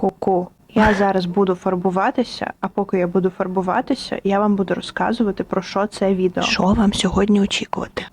Ку-ку. Я зараз буду фарбуватися, а поки я буду фарбуватися, я вам буду розказувати про що це відео. Що вам сьогодні очікувати?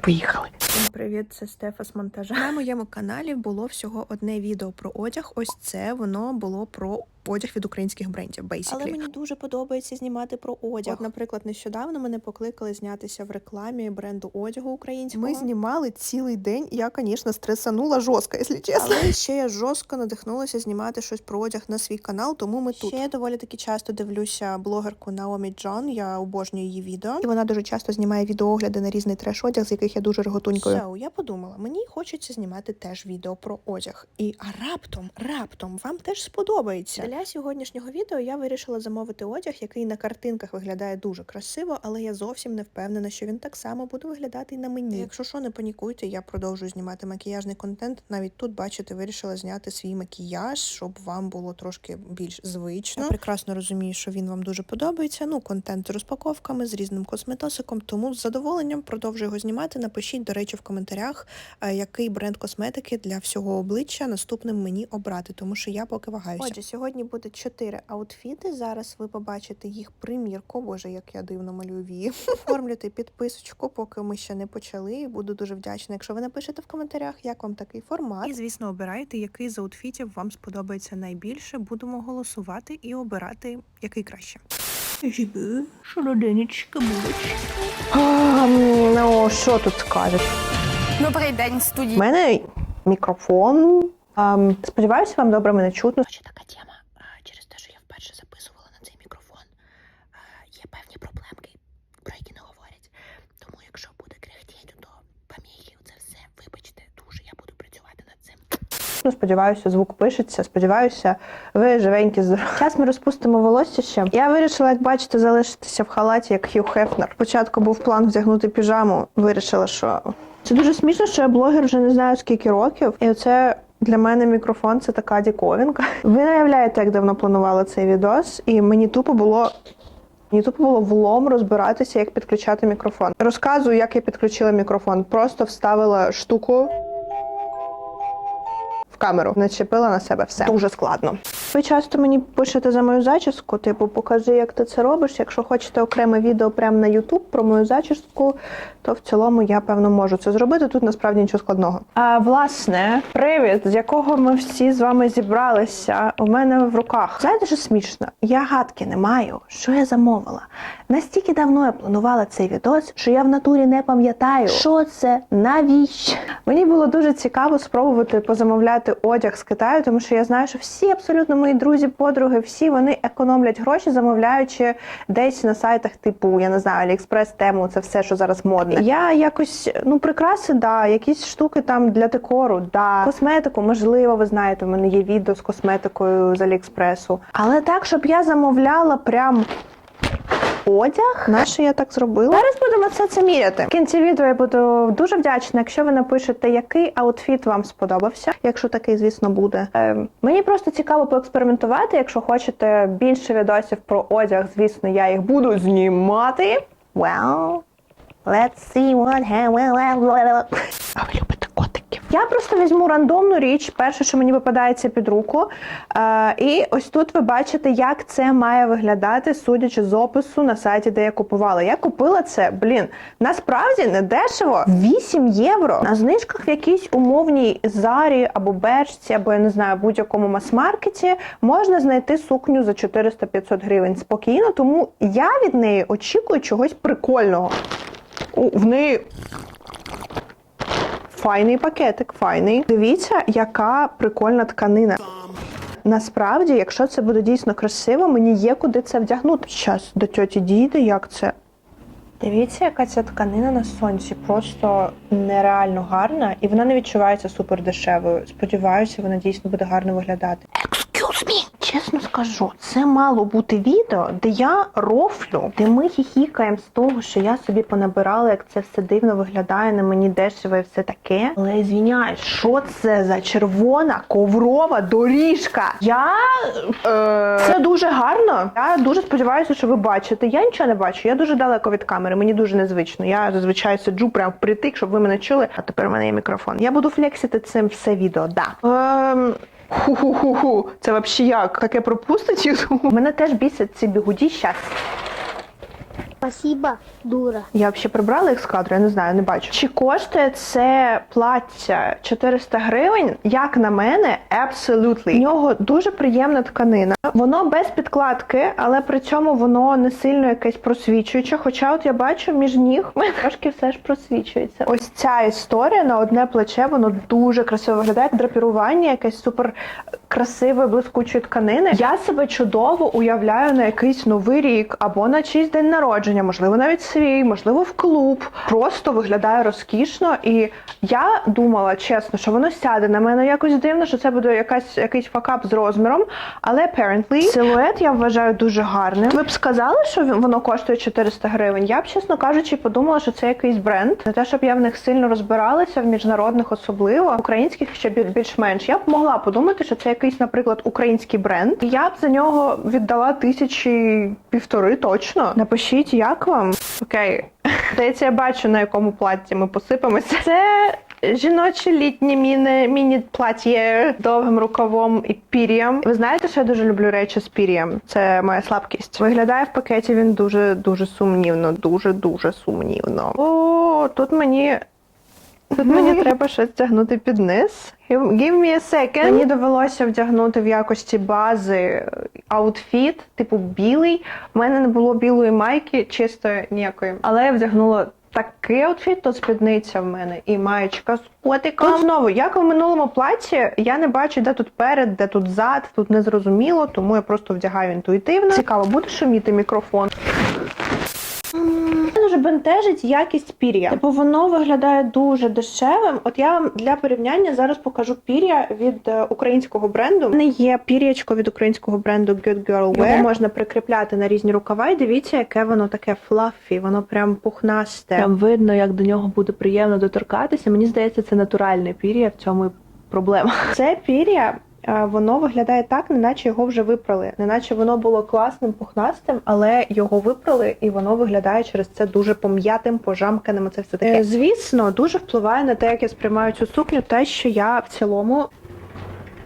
Поїхали. Всім привіт, це Стефа з монтажа. На моєму каналі було всього одне відео про одяг. Ось це воно було про одяг від українських брендів. Basically. Але мені дуже подобається знімати про одяг. От, наприклад, нещодавно мене покликали знятися в рекламі бренду одягу українського. Ми знімали цілий день. Я, звісно, стресанула жорстко, якщо чесно. Але ще я жорстко надихнулася знімати щось про одяг на свій канал, тому ми тут. Ще я доволі таки часто дивлюся блогерку Наомі Джон. Я обожнюю її відео. І вона дуже часто знімає відеоогляди на різний треш одяг, з яких я дуже реготунькою. So, я подумала, мені хочеться знімати теж відео про одяг. І а раптом, раптом вам теж сподобається. Для сьогоднішнього відео я вирішила замовити одяг, який на картинках виглядає дуже красиво, але я зовсім не впевнена, що він так само буде виглядати і на мені. Якщо що, не панікуйте, я продовжую знімати макіяжний контент. Навіть тут, бачите, вирішила зняти свій макіяж, щоб вам було трошки більш звично. Я прекрасно розумію, що він вам дуже подобається. Ну, контент з розпаковками, з різним косметосиком, тому з задоволенням продовжую його знімати. Напишіть, до речі, в коментарях, е, який бренд косметики для всього обличчя наступним мені обрати, тому що я поки вагаюся. Отже, сьогодні буде чотири аутфіти. Зараз ви побачите їх примірку. Боже, як я дивно малюю вії. Оформлюйте підписочку, поки ми ще не почали. Буду дуже вдячна, якщо ви напишете в коментарях, як вам такий формат. І звісно, обирайте, який з аутфітів вам сподобається найбільше. Будемо голосувати і обирати, який краще. Жиби, шолоденечка, булочка. Ну, що тут скажеш? Добрий день, У студії. мене мікрофон. Ем, сподіваюся, вам добре мене чутно. Ще така тема. А, Через те, що я вперше записувала на цей мікрофон, а, є певні проблемки, про які не говорять. Тому, якщо буде кряхтіть, то поміхи, це все, вибачте, дуже я буду працювати над цим. Ну, сподіваюся, звук пишеться. Сподіваюся, ви живенькі здорові. Зараз ми розпустимо волосся ще. Я вирішила, як бачите, залишитися в халаті, як Хью Хефнер. Спочатку був план вдягнути піжаму. Вирішила, що це дуже смішно, що я блогер вже не знаю скільки років, і оце. Для мене мікрофон це така діковінка. Ви не уявляєте, як давно планувала цей відос, і мені тупо було Мені тупо було влом розбиратися, як підключати мікрофон. Розказую, як я підключила мікрофон. Просто вставила штуку камеру, начепила на себе все. Дуже складно. Ви часто мені пишете за мою зачіску, типу, покажи, як ти це робиш. Якщо хочете окреме відео прямо на YouTube про мою зачіску, то в цілому я певно можу це зробити. Тут насправді нічого складного. А власне, привід, з якого ми всі з вами зібралися, у мене в руках. Знаєте, що смішно? Я гадки не маю, що я замовила. Настільки давно я планувала цей відос, що я в натурі не пам'ятаю, що це, навіщо. Мені було дуже цікаво спробувати позамовляти одяг з Китаю, тому що я знаю, що всі абсолютно мої друзі, подруги, всі вони економлять гроші, замовляючи десь на сайтах, типу, я не знаю, Аліекспрес, тему, це все, що зараз модне. Я якось, ну, прикраси, да, якісь штуки там для декору, да, косметику, можливо, ви знаєте, у мене є відео з косметикою з Аліекспресу. Але так, щоб я замовляла прям одяг. Наше я так зробила. Зараз будемо все це міряти. В кінці відео я буду дуже вдячна, якщо ви напишете, який аутфіт вам сподобався, якщо такий, звісно, буде. Ем, мені просто цікаво поекспериментувати. Якщо хочете більше відосів про одяг, звісно, я їх буду знімати. Well, let's see what happened. Котиків? Я просто візьму рандомну річ, перше, що мені випадається під руку. Е, і ось тут ви бачите, як це має виглядати, судячи з опису на сайті, де я купувала. Я купила це, блін, насправді не дешево. 8 євро. На знижках в якійсь умовній зарі або бершці, або я не знаю, будь-якому мас-маркеті можна знайти сукню за 400-500 гривень спокійно, тому я від неї очікую чогось прикольного. У, в неї Файний пакетик, файний. Дивіться, яка прикольна тканина. Насправді, якщо це буде дійсно красиво, мені є куди це вдягнути. Зараз до тьоті дійде, як це. Дивіться, яка ця тканина на сонці, просто нереально гарна, і вона не відчувається супер дешевою. Сподіваюся, вона дійсно буде гарно виглядати. Excuse me! Чесно скажу, це мало бути відео, де я рофлю, де ми хіхікаємо з того, що я собі понабирала, як це все дивно виглядає на мені дешево і все таке. Але звіняюсь, що це за червона коврова доріжка? Я е... це дуже гарно. Я дуже сподіваюся, що ви бачите. Я нічого не бачу. Я дуже далеко від камери. Мені дуже незвично. Я зазвичай сиджу прямо впритик, щоб ви мене чули. А тепер у мене є мікрофон. Я буду флексити цим все відео. Да. Ем... Ху-ху-ху-ху. Це взагалі як? Таке пропустить? Мене теж бісять ці бігуді щас. Спасибо, дура. Я взагалі прибрала їх з кадру, я не знаю, не бачу. Чи коштує це плаття 400 гривень? Як на мене, absolutely. В нього дуже приємна тканина. Воно без підкладки, але при цьому воно не сильно якесь просвічуюче. Хоча, от я бачу, між ніг трошки все ж просвічується. Ось ця історія на одне плече, воно дуже красиво виглядає. Драпірування, якесь супер красивої, блискучої тканини. Я себе чудово уявляю на якийсь новий рік або на чийсь день народження, можливо, навіть свій, можливо, в клуб. Просто виглядає розкішно. І я думала, чесно, що воно сяде на мене якось дивно, що це буде якась якийсь факап з розміром. Але apparently, силует я вважаю дуже гарним. Ви б сказали, що воно коштує 400 гривень? Я б, чесно кажучи, подумала, що це якийсь бренд. Не те, щоб я в них сильно розбиралася, в міжнародних особливо, українських ще більш-менш. Я б могла подумати, що це якийсь, наприклад, український бренд. Я б за нього віддала тисячі півтори точно. Напишіть, як вам? Окей. Здається, я бачу, на якому платі ми посипемося. Це жіноче літнє міні, міні-плаття з довгим рукавом і пір'ям. Ви знаєте, що я дуже люблю речі з пір'ям? Це моя слабкість. Виглядає в пакеті він дуже дуже сумнівно, дуже дуже сумнівно. О, тут мені. Тут мені треба щось тягнути під низ. Give me a second. Мені довелося вдягнути в якості бази аутфіт, типу білий. У мене не було білої майки, чистої ніякої. Але я вдягнула такий аутфіт, то спідниця в мене і маєчка з котиком. Тут знову, як і в минулому платі, я не бачу, де тут перед, де тут зад, тут не зрозуміло, тому я просто вдягаю інтуїтивно. Цікаво, буде шуміти мікрофон. Дуже бентежить якість пір'я. Типу воно виглядає дуже дешевим. От я вам для порівняння зараз покажу пір'я від е, українського бренду. У мене є пір'ячко від українського бренду Good Girl Wear. Його можна прикріпляти на різні рукава. І дивіться, яке воно таке флафі, воно прям пухнасте. Прям видно, як до нього буде приємно доторкатися. Мені здається, це натуральне пір'я. В цьому і проблема. Це пір'я. Воно виглядає так, неначе його вже випрали, неначе воно було класним, пухнастим, але його випрали, і воно виглядає через це дуже пом'ятим, пожамканим. Це все таке. Е, Звісно, дуже впливає на те, як я сприймаю цю сукню, те, що я в цілому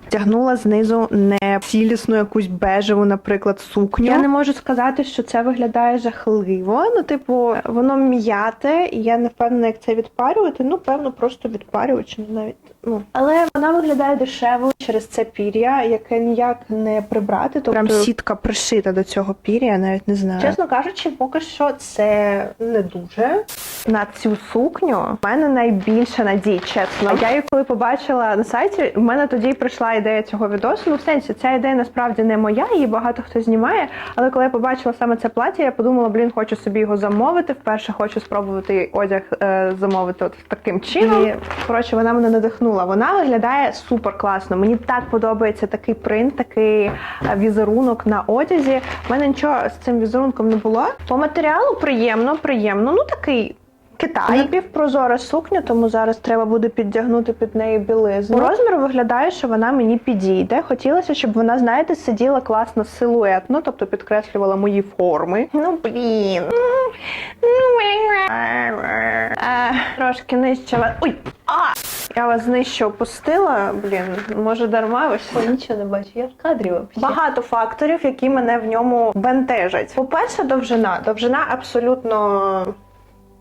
Тягнула знизу не цілісну якусь бежеву, наприклад, сукню. Я не можу сказати, що це виглядає жахливо. Ну, типу, воно м'яте, і я не впевнена, як це відпарювати. Ну, певно, просто відпарювач, навіть. Ну. Але вона виглядає дешево через це пір'я, яке ніяк не прибрати. Тобто прям сітка пришита до цього пір'я, я навіть не знаю. Чесно кажучи, поки що це не дуже. На цю сукню в мене найбільша надій, чесно. Я її коли побачила на сайті, в мене тоді прийшла ідея цього відосу. Ну, в сенсі, ця ідея насправді не моя, її багато хто знімає. Але коли я побачила саме це плаття, я подумала, блін, хочу собі його замовити. Вперше хочу спробувати одяг е, замовити от таким чином. І коротше, вона мене надихнула. Вона виглядає супер класно. Мені так подобається такий принт, такий е, візерунок на одязі. У мене нічого з цим візерунком не було. По матеріалу приємно, приємно. Ну такий. Китай напівпрозора сукня, тому зараз треба буде піддягнути під неї білизну. По розміру виглядає, що вона мені підійде. Хотілося, щоб вона, знаєте, сиділа класно силуетно, тобто підкреслювала мої форми. Ну блін. Е, Трошки нижче. Ой! А! Я вас нижче опустила. Блін, може дарма ось. Нічого не бачу, я в кадрі взагалі. Багато факторів, які мене в ньому бентежать. По-перше, довжина. Довжина абсолютно.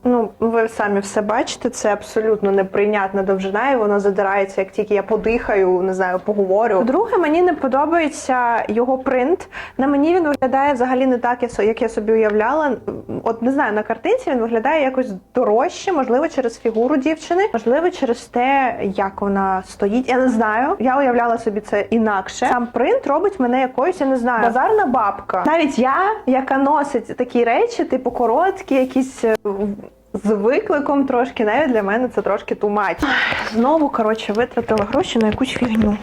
Ну, ви самі все бачите, це абсолютно неприйнятна довжина, і вона задирається, як тільки я подихаю, не знаю, поговорю. Друге, мені не подобається його принт. На мені він виглядає взагалі не так, як я собі уявляла. От не знаю, на картинці він виглядає якось дорожче, можливо, через фігуру дівчини, можливо, через те, як вона стоїть. Я не знаю. Я уявляла собі це інакше. Сам принт робить мене якоюсь, я не знаю, базарна бабка. Навіть я, яка носить такі речі, типу короткі, якісь. З викликом трошки, навіть для мене це трошки тумач. Знову, коротше, витратила гроші на якусь фігню.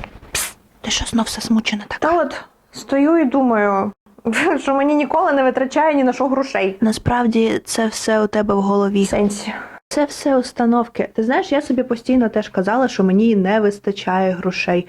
Ти що знов все смучена так? Та от стою і думаю, що мені ніколи не витрачає ні на що грошей. Насправді це все у тебе в голові. Сенсі. Це все установки. Ти знаєш, я собі постійно теж казала, що мені не вистачає грошей.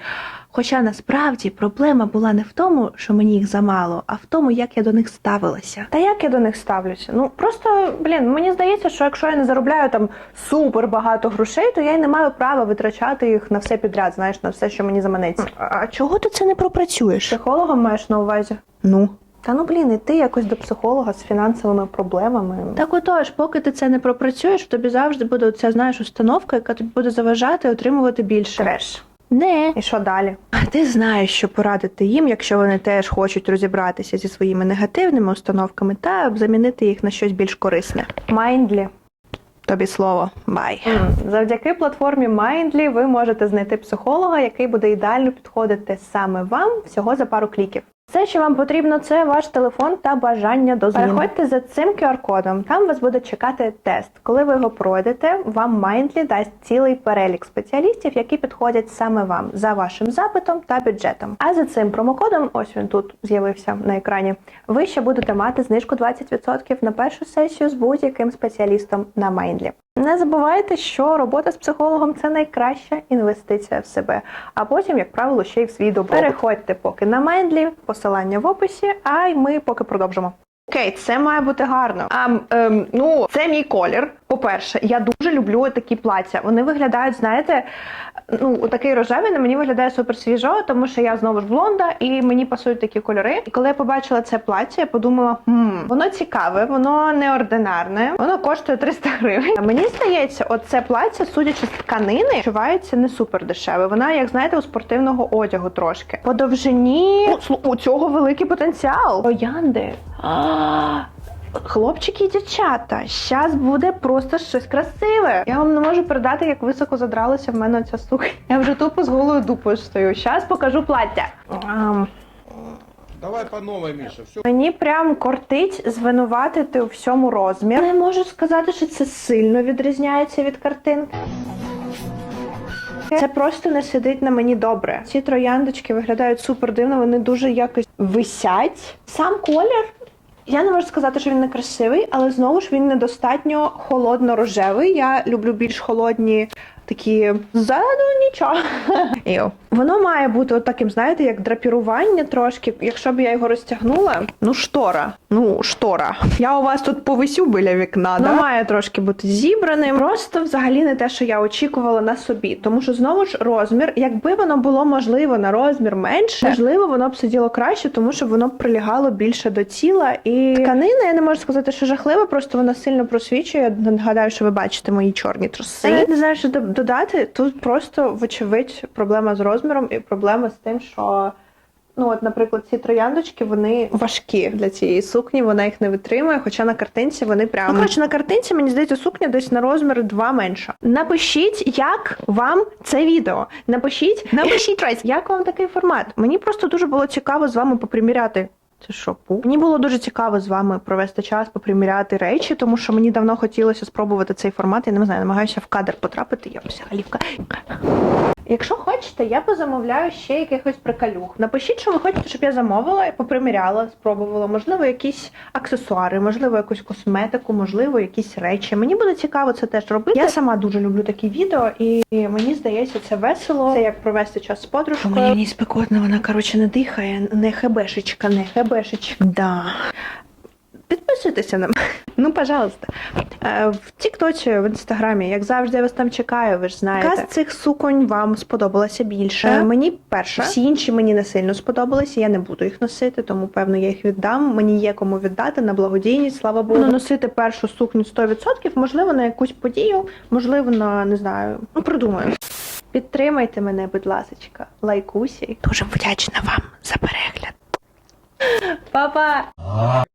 Хоча насправді проблема була не в тому, що мені їх замало, а в тому, як я до них ставилася. Та як я до них ставлюся? Ну просто блін, мені здається, що якщо я не заробляю там супер багато грошей, то я й не маю права витрачати їх на все підряд, знаєш, на все, що мені заманеться. А, а чого ти це не пропрацюєш? Психологом маєш на увазі? Ну. Та ну блін, і ти якось до психолога з фінансовими проблемами. Так отож, поки ти це не пропрацюєш, в тобі завжди буде оця, знаєш, установка, яка тобі буде заважати отримувати більше. Треш. Не. І що далі? А ти знаєш, що порадити їм, якщо вони теж хочуть розібратися зі своїми негативними установками та замінити їх на щось більш корисне. Майндлі. Тобі слово, бай. Завдяки платформі Mindly ви можете знайти психолога, який буде ідеально підходити саме вам всього за пару кліків. Все, що вам потрібно, це ваш телефон та бажання до змін. Переходьте за цим QR-кодом. Там вас буде чекати тест. Коли ви його пройдете, вам Mindly дасть цілий перелік спеціалістів, які підходять саме вам за вашим запитом та бюджетом. А за цим промокодом, ось він тут з'явився на екрані. Ви ще будете мати знижку 20% на першу сесію з будь-яким спеціалістом на Mindly. Не забувайте, що робота з психологом це найкраща інвестиція в себе, а потім, як правило, ще й в свій добробут. Переходьте поки на Mindly, посилання в описі, а й ми поки продовжимо. Окей, це має бути гарно. А ем, ну це мій колір. По-перше, я дуже люблю такі плаття. Вони виглядають, знаєте, ну такий рожевий на мені виглядає супер свіжо, тому що я знову ж блонда, і мені пасують такі кольори. І коли я побачила це плаття, я подумала, хм, воно цікаве, воно неординарне, воно коштує 300 гривень. А мені здається, от це плаття, судячи з тканини, відчувається не супер дешеве. Вона, як знаєте, у спортивного одягу трошки. По довжині у, у цього великий потенціал. Троянди. Хлопчики і дівчата, щас буде просто щось красиве. Я вам не можу передати, як високо задралася в мене ця сукня. Я вже тупо з голою дупою стою. Щас покажу плаття. Давай по новой, Миша. Все. Мені прям кортить звинуватити у всьому розмір. Не можу сказати, що це сильно відрізняється від картинки. Це просто не сидить на мені добре. Ці трояндочки виглядають супер дивно, вони дуже якось висять. Сам колір. Я не можу сказати, що він не красивий, але знову ж він недостатньо холодно-рожевий. Я люблю більш холодні такі. Іу. Воно має бути от таким, знаєте, як драпірування трошки. Якщо б я його розтягнула, ну штора. Ну, штора. Я у вас тут повисю біля вікна. Воно має трошки бути зібраним. Просто взагалі не те, що я очікувала на собі. Тому що знову ж розмір, якби воно було можливо на розмір менше, можливо, воно б сиділо краще, тому що воно б прилягало більше до тіла. І тканина, я не можу сказати, що жахлива, просто вона сильно просвічує. Я нагадаю, що ви бачите мої чорні труси. Я не знаю, що додати. Тут просто, вочевидь, проблема з розміром і проблема з тим, що. Ну, от, наприклад, ці трояндочки вони важкі для цієї сукні, вона їх не витримує, хоча на картинці вони прямо. Ну, коротше, на картинці, мені здається, сукня десь на розмір 2 менша. Напишіть, як вам це відео. Напишіть, напишіть, Райс, як вам такий формат. Мені просто дуже було цікаво з вами поприміряти. Це що, пу? Мені було дуже цікаво з вами провести час, поприміряти речі, тому що мені давно хотілося спробувати цей формат. Я не знаю, намагаюся в кадр потрапити. Я взагалі в кадр. Якщо хочете, я позамовляю ще якихось приколюх. Напишіть, що ви хочете, щоб я замовила і поприміряла, спробувала. Можливо, якісь аксесуари, можливо, якусь косметику, можливо, якісь речі. Мені буде цікаво це теж робити. Я сама дуже люблю такі відео, і мені здається, це весело. Це як провести час з подружкою. Мені спекотно, вона коротше не дихає, не хебешечка, не хебешечка. Да. Підписуйтеся на мене. Ну, пожалуйста. Е, В Тіктоці, в інстаграмі, як завжди, я вас там чекаю, ви ж знаєте. Яка з цих суконь вам сподобалася більше? Е, Мені перша. Всі інші мені не сильно сподобалися. Я не буду їх носити, тому певно я їх віддам. Мені є кому віддати на благодійність. Слава Богу. Ну, носити першу сукню 100%, можливо, на якусь подію, можливо, на не знаю. Ну, придумаю. Підтримайте мене, будь ласочка, лайкусі. Дуже вдячна вам за перегляд. Па-па!